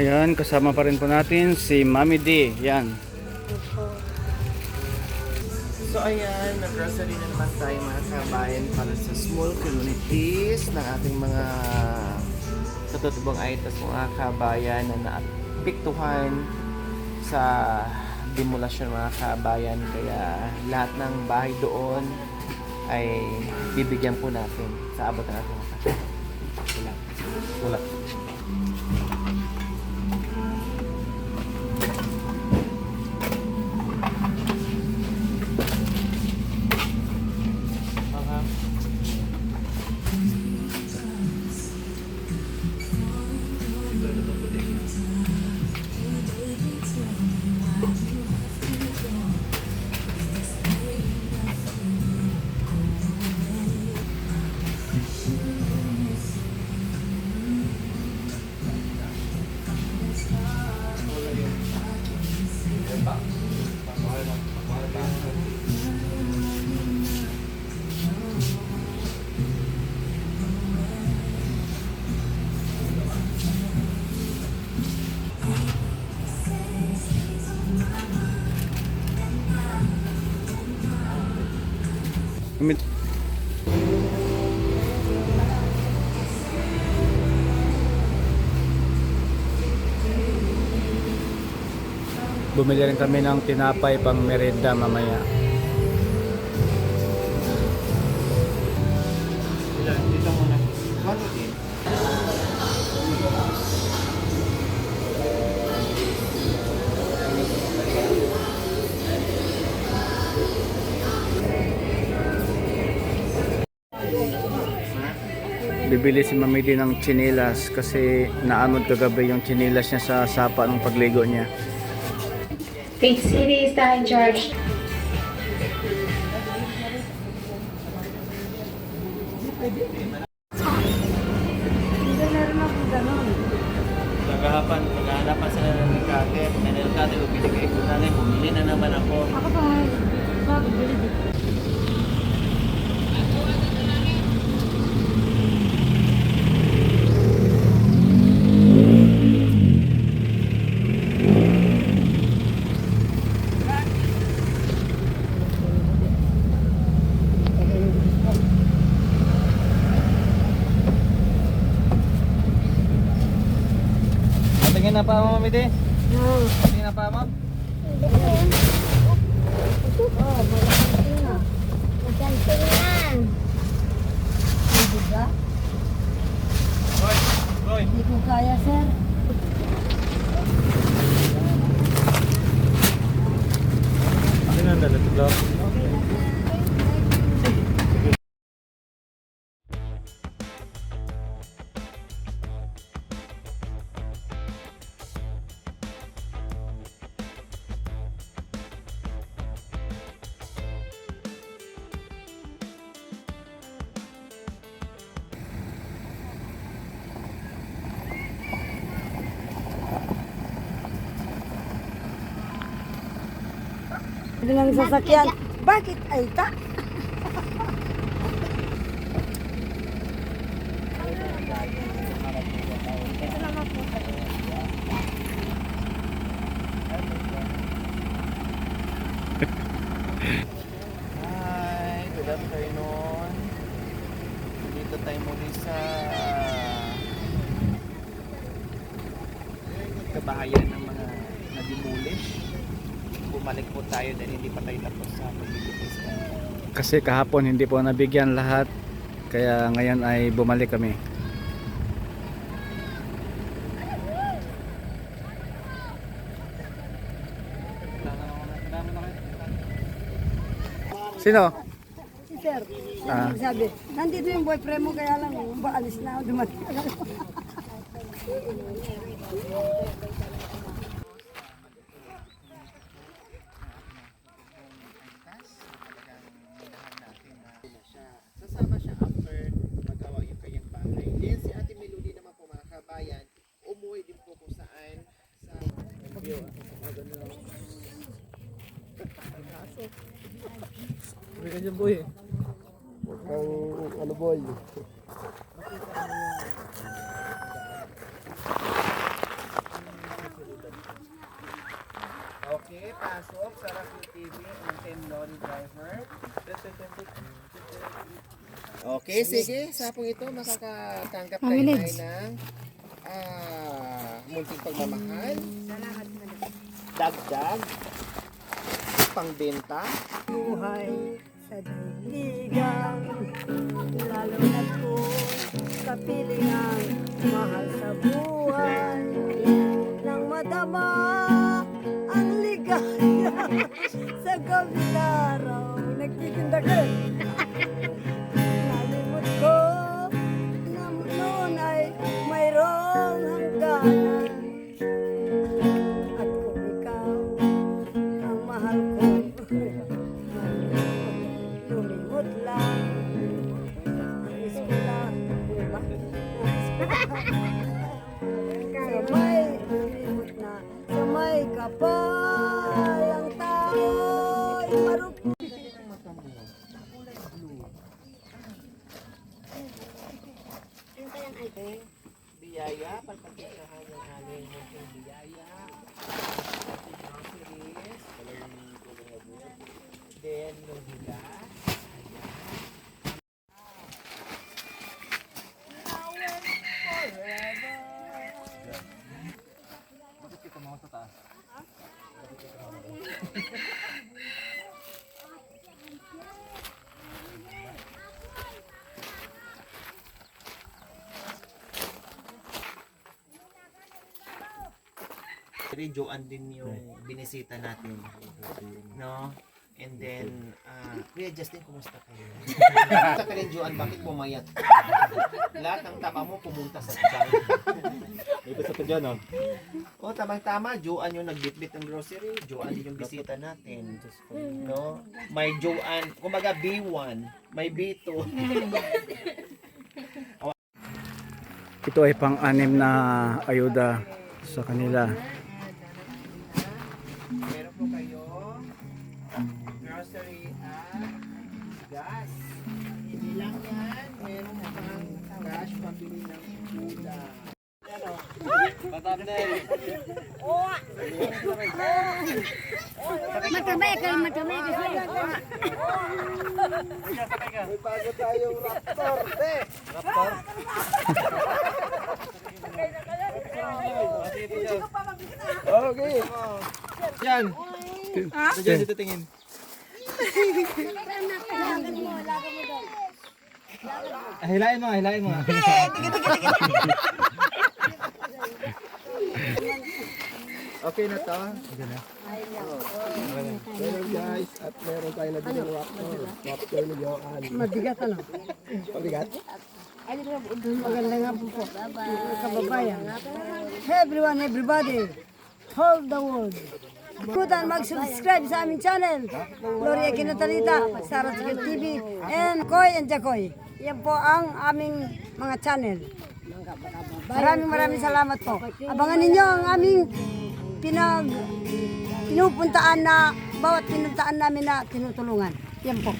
Ayan, kasama pa rin po natin si Mami D. Yan. So ayan, nag-grocery na naman tayo mga kabayan para sa small communities ng ating mga katutubong items mga kabayan na naapiktuhan sa demolasyon mga kabayan. Kaya lahat ng bahay doon ay bibigyan po natin sa abot ng ating mga kasya. Wala. Wala. Mami- Bumili rin kami ng tinapay pang merenda mamaya. Bibili si Mami D ng chinelas kasi naamod kagabi yung chinelas niya sa sapa ng pagligo niya. Pink City is in charge. Tingin na pa mo, Mami Di? No. Tingin na pa mo? Oh, malaki na. Maganting yan. Hindi ba? Hoy! Hoy! Hindi ko kaya, sir. Akin na, dalat ito. Lang sasakyan. Bakit ay ta? Hi! Good afternoon. Dito tayo muli sa kabahayan ng mga na-demolish. Bumalik po tayo dahil hindi pa tayo tapos sa paglilitis. Kasi kahapon hindi po nabigyan lahat kaya ngayon ay bumalik kami. Sino? Si sir. Ah. nagsabi, nandito yung boyfriend mo, kaya lang, ba alis na ako, dumating. Sasama siya after magawa yung kanyang bahay. Then si Ate Melody naman po mga kabayan, umuwi din po kung saan sa Sabi ka boy. ano boy? Okay, pasok sa Rocky TV ang 10 lorry driver. Okay, sige. Sa pong ito, makakatanggap tayo ng ah, munting pagmamahal. Dagdag. Pangbenta. Buhay sa dahigan, lalo na po kapiling ang mahal sa buhay. Sa gabi araw nagtitinda ko na noon ay mayroong hangganan at kung ikaw ang mahal ko lumimot lang. Nais. Biyaya, pagpagkakahan ng aming munting biyaya. Ating groceries. Then, yung bigas. Pero Joanne din yung binisita natin. No? And then, ah, Kuya Justin, kumusta kayo? Kumusta ka rin, Joanne? Bakit pumayat? Lahat ng taba mo pumunta sa tiyan. May gusto ko dyan, oh. O, tamang-tama, Joanne yung nagbitbit ng grocery. Joanne din yung bisita natin. No? May Joanne, kumbaga B1, may B2. Ito ay pang-anim na ayuda sa kanila. Meron po kayo grocery at gas. Hindi lang yan, meron po kang cash pambili ng ulam. matamay ka matamay ka May bago tayong raptor, te! Raptor? okay. Yan! Ito dyan, dito tingin. Ah, hilain mo, hilain mo. Okay na to? Meron guys, at meron tayo na dito ng raptor. Raptor ni Johan. mabigat ano Pabigat? maganda nga po po kababayan everyone everybody hold the world Kutan mag-subscribe sa aming channel. Gloria Kinatalita, Sarah Tigil TV and Koy and Jacoy yan po ang aming mga channel. Maraming maraming salamat po. Abangan ninyo ang aming pinag pinupuntaan na bawat pinuntaan namin na tinutulungan. Yan po